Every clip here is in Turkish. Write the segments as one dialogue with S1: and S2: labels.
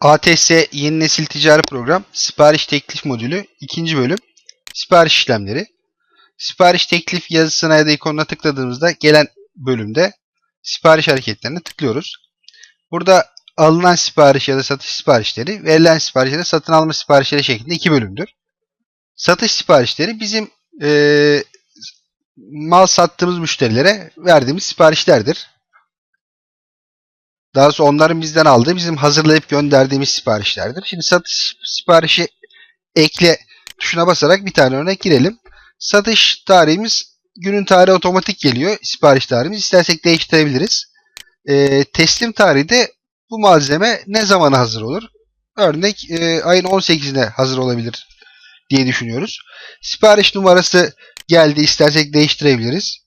S1: ATS yeni nesil ticari program sipariş teklif modülü 2. bölüm sipariş işlemleri. Sipariş teklif yazısına ya da ikonuna tıkladığımızda gelen bölümde sipariş hareketlerine tıklıyoruz. Burada alınan sipariş ya da satış siparişleri, verilen sipariş ya da satın alma siparişleri şeklinde iki bölümdür. Satış siparişleri bizim eee, mal sattığımız müşterilere verdiğimiz siparişlerdir. Daha sonra onların bizden aldığı bizim hazırlayıp gönderdiğimiz siparişlerdir. Şimdi satış siparişi ekle tuşuna basarak bir tane örnek girelim. Satış tarihimiz günün tarihi otomatik geliyor. Sipariş tarihimiz. İstersek değiştirebiliriz. Ee, teslim tarihi de bu malzeme ne zamana hazır olur? Örnek e, ayın 18'ine hazır olabilir diye düşünüyoruz. Sipariş numarası geldi. İstersek değiştirebiliriz.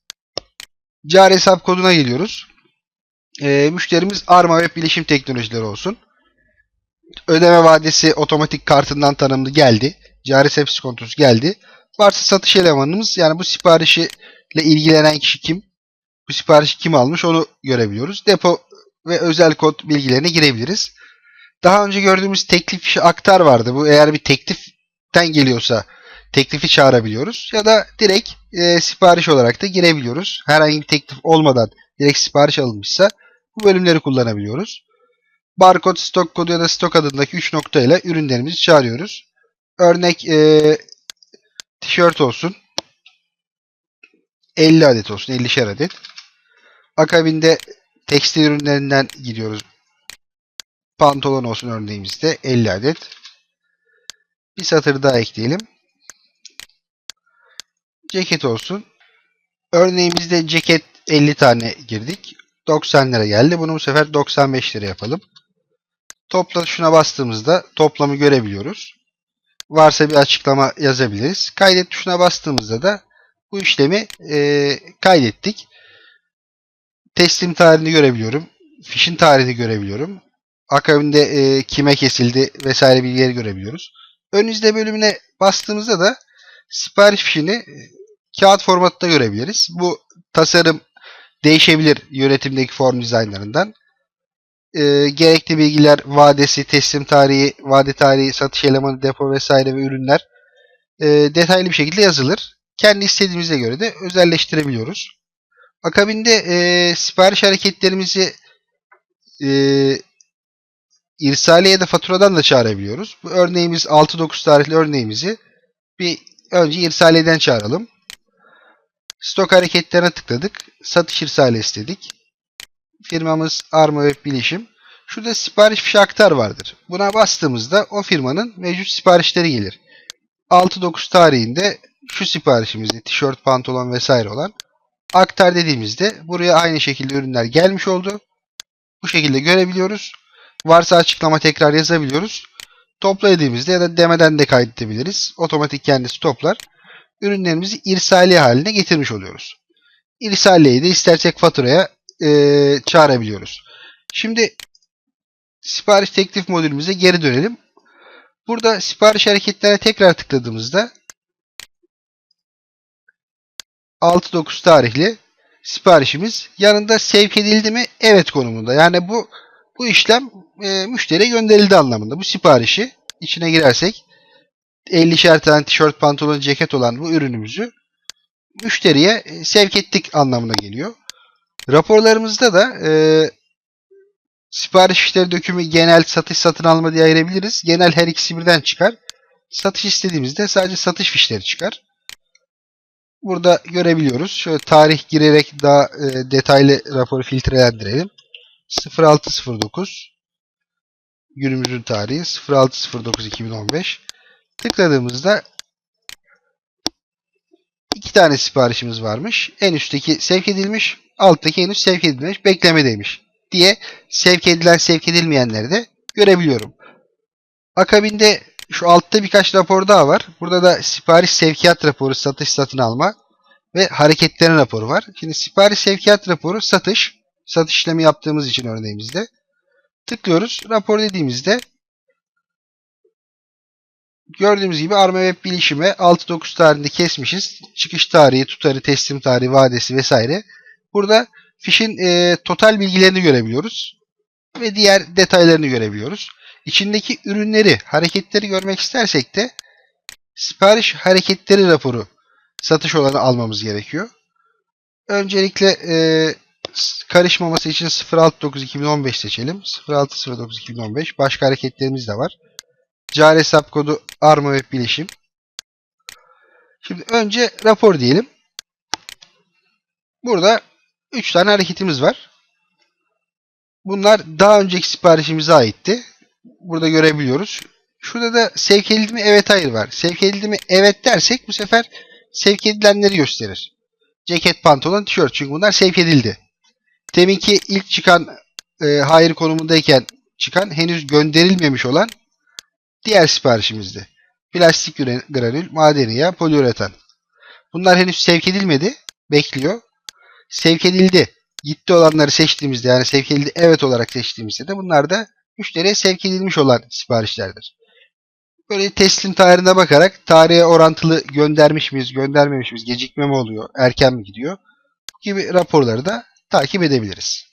S1: Cari hesap koduna geliyoruz. Ee, müşterimiz Arma Web Bilişim Teknolojileri olsun. Ödeme vadesi otomatik kartından tanımlı geldi. Cari sepsis kontrolü geldi. Varsa satış elemanımız yani bu siparişle ilgilenen kişi kim? Bu siparişi kim almış onu görebiliyoruz. Depo ve özel kod bilgilerine girebiliriz. Daha önce gördüğümüz teklif işi aktar vardı. Bu eğer bir tekliften geliyorsa teklifi çağırabiliyoruz. Ya da direkt e, sipariş olarak da girebiliyoruz. Herhangi bir teklif olmadan direkt sipariş alınmışsa bu bölümleri kullanabiliyoruz. Barkod, stok kodu ya da stok adındaki 3 nokta ile ürünlerimizi çağırıyoruz. Örnek e, tişört olsun. 50 adet olsun. 50'şer adet. Akabinde tekstil ürünlerinden gidiyoruz. Pantolon olsun örneğimizde 50 adet. Bir satır daha ekleyelim. Ceket olsun. Örneğimizde ceket 50 tane girdik. 90 lira geldi. Bunu bu sefer 95 lira yapalım. Topla tuşuna bastığımızda toplamı görebiliyoruz. Varsa bir açıklama yazabiliriz. Kaydet tuşuna bastığımızda da bu işlemi e, kaydettik. Teslim tarihini görebiliyorum. Fişin tarihini görebiliyorum. Akabinde e, kime kesildi vesaire bilgileri görebiliyoruz. Ön izle bölümüne bastığımızda da sipariş fişini e, kağıt formatında görebiliriz. Bu tasarım değişebilir yönetimdeki form dizaynlarından. E, gerekli bilgiler, vadesi, teslim tarihi, vade tarihi, satış elemanı, depo vesaire ve ürünler e, detaylı bir şekilde yazılır. Kendi istediğimize göre de özelleştirebiliyoruz. Akabinde e, sipariş hareketlerimizi e, irsaliye ya da faturadan da çağırabiliyoruz. Bu örneğimiz 6-9 tarihli örneğimizi bir önce irsaliyeden çağıralım. Stok hareketlerine tıkladık. Satış irsali istedik. Firmamız Arma Web Bilişim. Şurada sipariş fişi aktar vardır. Buna bastığımızda o firmanın mevcut siparişleri gelir. 6-9 tarihinde şu siparişimizde tişört, pantolon vesaire olan aktar dediğimizde buraya aynı şekilde ürünler gelmiş oldu. Bu şekilde görebiliyoruz. Varsa açıklama tekrar yazabiliyoruz. Topla dediğimizde ya da demeden de kaydedebiliriz. Otomatik kendisi toplar. Ürünlerimizi irsaliye haline getirmiş oluyoruz. İrsaliyeyi de istersek faturaya e, çağırabiliyoruz. Şimdi sipariş teklif modülümüze geri dönelim. Burada sipariş hareketlerine tekrar tıkladığımızda 6-9 tarihli siparişimiz yanında sevk edildi mi? Evet konumunda. Yani bu bu işlem e, müşteriye gönderildi anlamında. Bu siparişi içine girersek 50'şer tane tişört, pantolon, ceket olan bu ürünümüzü müşteriye e, sevk ettik anlamına geliyor. Raporlarımızda da e, sipariş işleri dökümü genel satış satın alma diye ayırabiliriz. Genel her ikisi birden çıkar. Satış istediğimizde sadece satış fişleri çıkar. Burada görebiliyoruz. Şöyle tarih girerek daha e, detaylı raporu filtrelendirelim. 0609 günümüzün tarihi 0609-2015 tıkladığımızda iki tane siparişimiz varmış. En üstteki sevk edilmiş, alttaki henüz sevk edilmemiş, beklemedeymiş diye sevk edilen sevk edilmeyenleri de görebiliyorum. Akabinde şu altta birkaç rapor daha var. Burada da sipariş sevkiyat raporu, satış satın alma ve hareketlerin raporu var. Şimdi sipariş sevkiyat raporu satış. Satış işlemi yaptığımız için örneğimizde. Tıklıyoruz. Rapor dediğimizde gördüğümüz gibi Arma Web bilişime 6-9 tarihinde kesmişiz. Çıkış tarihi, tutarı, teslim tarihi, vadesi vesaire. Burada fişin e, total bilgilerini görebiliyoruz. Ve diğer detaylarını görebiliyoruz. içindeki ürünleri, hareketleri görmek istersek de sipariş hareketleri raporu satış olanı almamız gerekiyor. Öncelikle e, karışmaması için 06.9.2015 seçelim. 06.09.2015. Başka hareketlerimiz de var. Cari hesap kodu Arma Web Bilişim. Şimdi önce rapor diyelim. Burada 3 tane hareketimiz var. Bunlar daha önceki siparişimize aitti. Burada görebiliyoruz. Şurada da sevk edildi mi evet hayır var. Sevk edildi mi evet dersek bu sefer sevk edilenleri gösterir. Ceket, pantolon, tişört çünkü bunlar sevk edildi. Deminki ilk çıkan e, hayır konumundayken çıkan henüz gönderilmemiş olan diğer siparişimizdi. Plastik gra- granül, madeni yağ, poliüretan. Bunlar henüz sevk edilmedi. Bekliyor. Sevk edildi. Gitti olanları seçtiğimizde yani sevk edildi evet olarak seçtiğimizde de bunlar da müşteriye sevk edilmiş olan siparişlerdir. Böyle teslim tarihine bakarak tarihe orantılı göndermiş miyiz, göndermemiş miyiz, gecikme mi oluyor, erken mi gidiyor gibi raporları da takip edebiliriz.